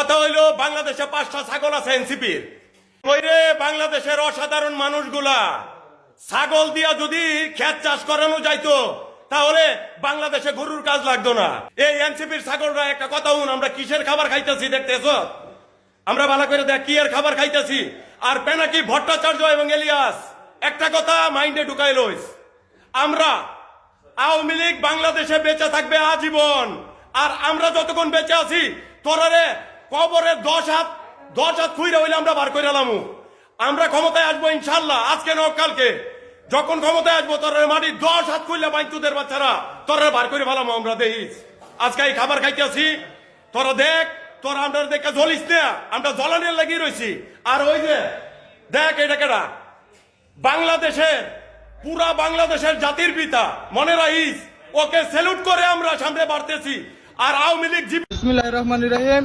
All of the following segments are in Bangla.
কথা হইল, বাংলাদেশে পাঁচটা ছাগল আছে এনসিপির। কইরে, বাংলাদেশের অসাধারণ মানুষগুলা, ছাগল দিয়া যদি ক্ষেত চাষ করানো যাইতো, তাহলে বাংলাদেশে গরুর কাজ লাগতো না। এই এনসিপির ছাগলরা একটা কথা শুন, আমরা কিসের খাবার খাইতেছি দেখতেছ? আমরা ভালো করে দেখ, কি এর খাবার খাইতেছি? আর পেনাকি, ভট্টাচার্য এবং এলিয়াস, একটা কথা মাইন্ডে ঢুকাই লইস। আমরা আওয়ামী লীগ বাংলাদেশে বেঁচে থাকবে আজীবন, আর আমরা যতক্ষণ বেঁচে আছি, তোরারে কবরে দশ হাত দশ হাত খুইরে হইলে আমরা বার করে এলামু আমরা ক্ষমতায় আসব ইনশাল্লাহ, আজকে নক কালকে। যখন ক্ষমতায় আসব তোর মাটি দশ হাত খুললে বাইতুদের বাচ্চারা তোরা বার করে ফেলামো আমরা দেখিস আজকে এই খাবার খাইতেছি। তোরা দেখ তোর আমরা দেখে, জ্বলিস না। আমরা জ্বলানের লাগিয়ে রয়েছি আর ওই যে, দেখ এটা কেটা বাংলাদেশের, পুরা বাংলাদেশের জাতির পিতা, মনে রাখিস, ওকে সেলুট করে আমরা সামনে বাড়তেছি। আর আওয়ামী লীগ বিসমিল্লাহ রহমান রহিম।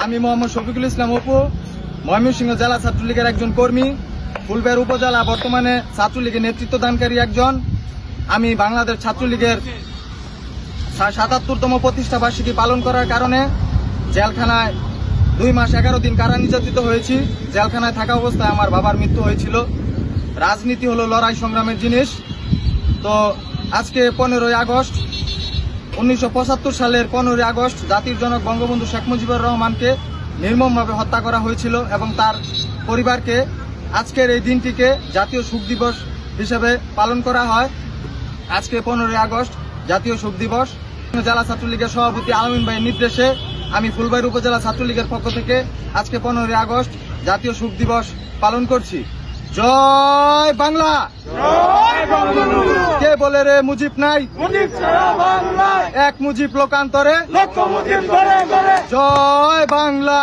আমি মোহাম্মদ শফিকুল ইসলাম অপু, ময়মনসিংহ জেলা ছাত্রলীগের একজন কর্মী, ফুলবের উপজেলা বর্তমানে ছাত্রলীগের নেতৃত্ব দানকারী একজন। আমি বাংলাদেশ ছাত্রলীগের সাতাত্তরতম প্রতিষ্ঠা বার্ষিকী পালন করার কারণে জেলখানায় দুই মাস এগারো দিন কারা নির্যাতিত হয়েছি। জেলখানায় থাকা অবস্থায় আমার বাবার মৃত্যু হয়েছিল। রাজনীতি হলো লড়াই সংগ্রামের জিনিস। তো আজকে পনেরোই আগস্ট উনিশশো পঁচাত্তর সালের পনেরোই আগস্ট জাতির জনক বঙ্গবন্ধু শেখ মুজিবুর রহমানকে নির্মমভাবে হত্যা করা হয়েছিল এবং তার পরিবারকে আজকের এই দিনটিকে জাতীয় শোক দিবস হিসেবে পালন করা হয়। আজকে পনেরোই আগস্ট জাতীয় শোক দিবস। জেলা ছাত্রলীগের সভাপতি আলমিন ভাইয়ের নির্দেশে আমি ফুলবাড়ি উপজেলা ছাত্রলীগের পক্ষ থেকে আজকে পনেরোই আগস্ট জাতীয় শোক দিবস পালন করছি। জয় বাংলা! কে বলে রে মুজিব নাই? এক মুজিব লোকান্তরে। জয় বাংলা।